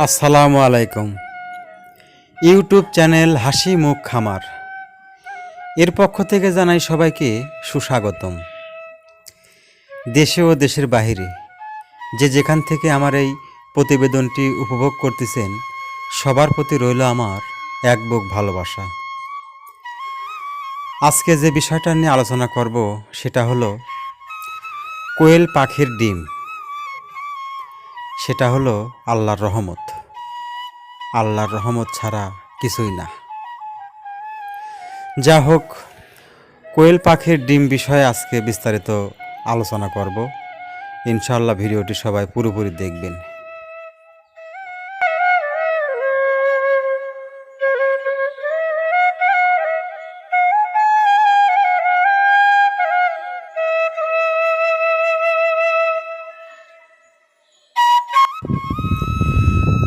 আসসালামু আলাইকুম। YouTube channel হাসি মুখ খামার। এর পক্ষ থেকে জানাই সবাইকে সুস্বাগতম। দেশে ও দেশের বাহিরে যে যেখান থেকে আমার এই প্রতিবেদনটি উপভোগ করতেছেন, সবার প্রতি রইল আমার এক বুক ভালোবাসা। আজকে যে বিষয়টা নিয়ে আলোচনা করব, সেটা হলো কোয়েল পাখির ডিম। সেটা হলো আল্লাহর রহমত। আল্লাহর রহমত ছাড়া কিছুই না। যা হোক, কোয়েল পাখির ডিম বিষয়ে আজকে বিস্তারিত আলোচনা করব। ইনশাআল্লাহ ভিডিওটি সবাই পুরোপুরি দেখবেন।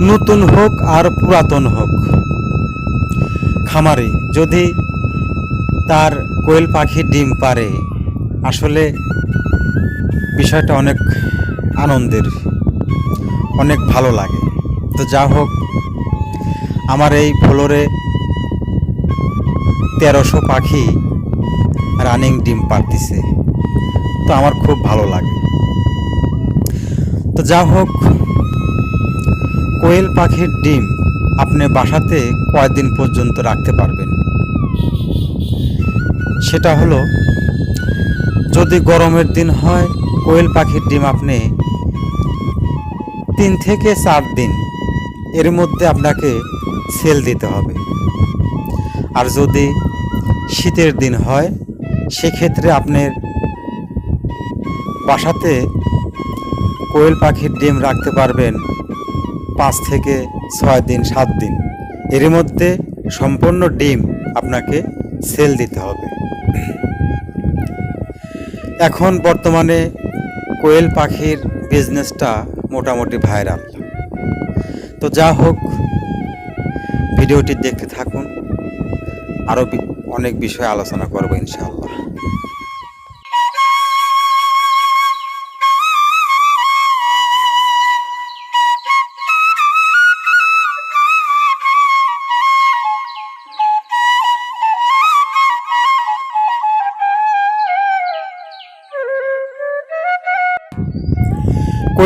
নতুন হোক আর পুরাতন হোক। খামারে যদি তার কোয়েল পাখির ডিম পারে, আসলে বিষয়টা অনেক আনন্দের, অনেক ভালো লাগে। তো যা হোক, আমার এই ফ্লোরে তেরোশো পাখি রানিং ডিম পারতিছে। তো আমার খুব ভালো লাগে। তো যা হোক কোয়েল পাখির ডিম আপনি বাসাতে কয়দিন পর্যন্ত রাখতে পারবেন? সেটা হলো, যদি গরমের দিন হয়, কোয়েল পাখির ডিম আপনি তিন থেকে চার দিন এর মধ্যে আপনাকে সেল দিতে হবে। আর যদি শীতের দিন হয়, সেক্ষেত্রে আপনার বাসাতে কোয়েল পাখির ডিম রাখতে পারবেন পাঁচ থেকে ছয় দিন, সাত দিন। এর মধ্যে সম্পূর্ণ ডিম আপনাকে সেল দিতে হবে। এখন বর্তমানে কোয়েল পাখির বিজনেসটা মোটামুটি ভাইরাল তো যা হোক, ভিডিওটি দেখতে থাকুন। আরও অনেক বিষয়ে আলোচনা করব ইনশাআল্লাহ।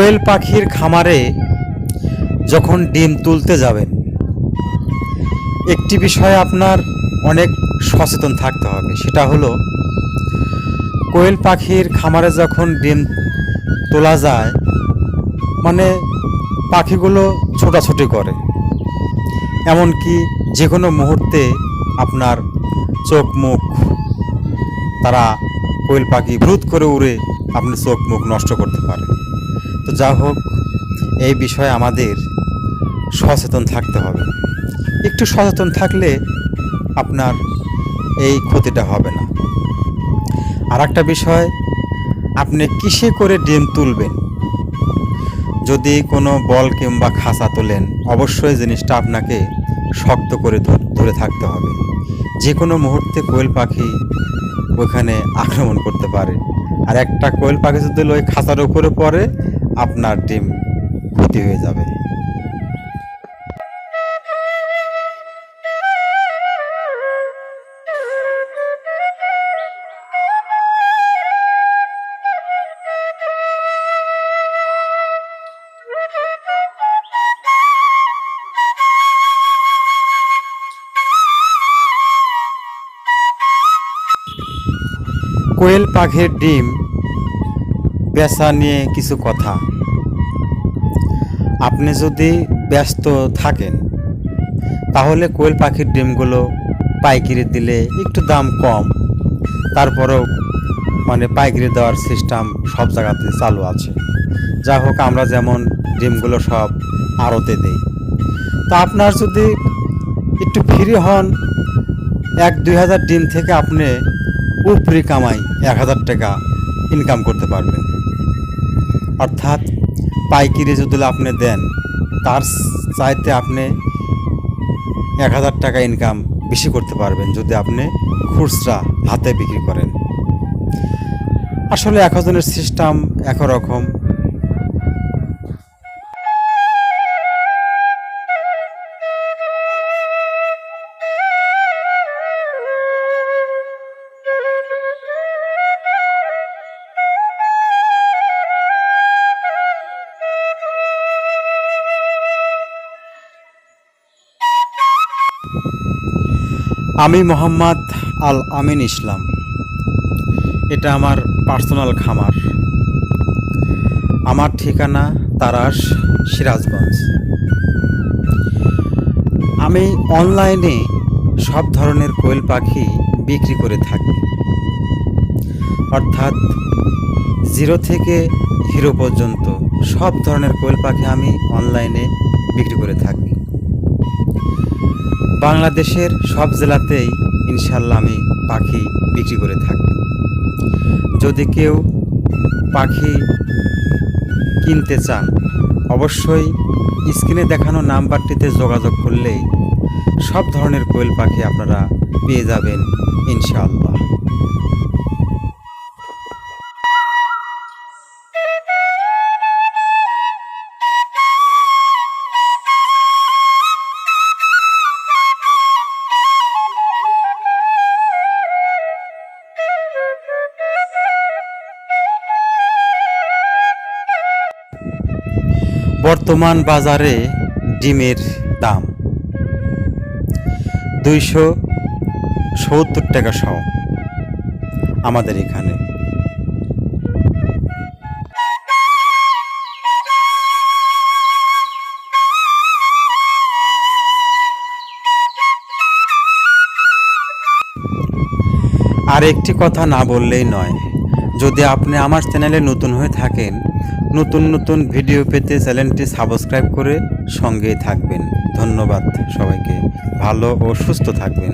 কোয়েল পাখির খামারে যখন ডিম তুলতে যাবেন, একটি বিষয়ে আপনার অনেক সচেতন থাকতে হবে। সেটা হলো, কোয়েল পাখির খামারে যখন ডিম তোলা যায় মানে পাখিগুলো ছোটাছুটি করে। এমনকি যে কোনো মুহূর্তে আপনার চোখ মুখ, তারা কোয়েল পাখি ভ্রুত করে উড়ে আপনি চোখ মুখ নষ্ট করতে পারে তো যা হোক, এই বিষয়ে আমাদের সচেতন থাকতে হবে। একটু সচেতন থাকলে আপনার এই ক্ষতিটা হবে না। আর একটা বিষয়, আপনি কিসে করে ডিম তুলবেন? যদি কোনো বল কিংবা খাঁচা তোলেন, অবশ্যই জিনিসটা আপনাকে শক্ত করে ধরে থাকতে হবে। যে কোনো মুহূর্তে কোয়েল পাখি ওইখানে আক্রমণ করতে পারে। আর একটা কোয়েল পাখি যদি ওই খাঁচার উপরে পড়ে আপনার ডিম ক্ষতি হয়ে যাবে। কোয়েল পাখির ডিম বেচা নিয়ে কিছু কথা। আপনি যদি ব্যস্ত থাকেন, তাহলে কোয়েল পাখির ডিমগুলো পাইকারি দিলে একটু দাম কম। তারপরেও মানে পাইকারি দেওয়ার সিস্টেম সব জায়গাতে চালু আছে। যা হোক, আমরা যেমন ডিমগুলো সব আড়তে দিই। তা আপনার যদি একটু ফ্রি হন, এক দুই হাজার ডিম থেকে আপনি উপরি কামাই এক হাজার টাকা ইনকাম করতে পারবেন। অর্থাৎ পাইকিরে যদি আপনি দেন, তার চাইতে আপনি এক হাজার টাকা ইনকাম বেশি করতে পারবেন যদি আপনি খুচরা হাতে বিক্রি করেন। আসলে একজনের সিস্টেম একরকম। আমি মোহাম্মদ আল আমিন ইসলাম। এটা আমার পার্সোনাল খামার। আমার ঠিকানা তারাস সিরাজগঞ্জ। আমি অনলাইনে সব ধরনের কোয়েল পাখি বিক্রি করে থাকি। অর্থাৎ জিরো থেকে হিরো পর্যন্ত সব ধরনের কোয়েল পাখি আমি অনলাইনে বিক্রি করে থাকি। বাংলাদেশের সব জেলাতেই ইনশাল্লাহ আমি পাখি বিক্রি করে থাকি। যদি কেউ পাখি কিনতে চান, অবশ্যই স্ক্রিনে দেখানো নাম্বারটিতে যোগাযোগ করলেই সব ধরনের কোয়েল পাখি আপনারা পেয়ে যাবেন ইনশাআল্লাহ বর্তমান বাজারে ডিমের দাম দুইশো সত্তর টাকা সহ আমাদের এখানে। আর একটি কথা না বললেই নয়, যদি আপনি আমার চ্যানেলে নতুন হয়ে থাকেন নতুন নতুন ভিডিও পেতে চ্যানেলটি সাবস্ক্রাইব করে সঙ্গেই থাকবেন। ধন্যবাদ সবাইকে। ভালো ও সুস্থ থাকবেন।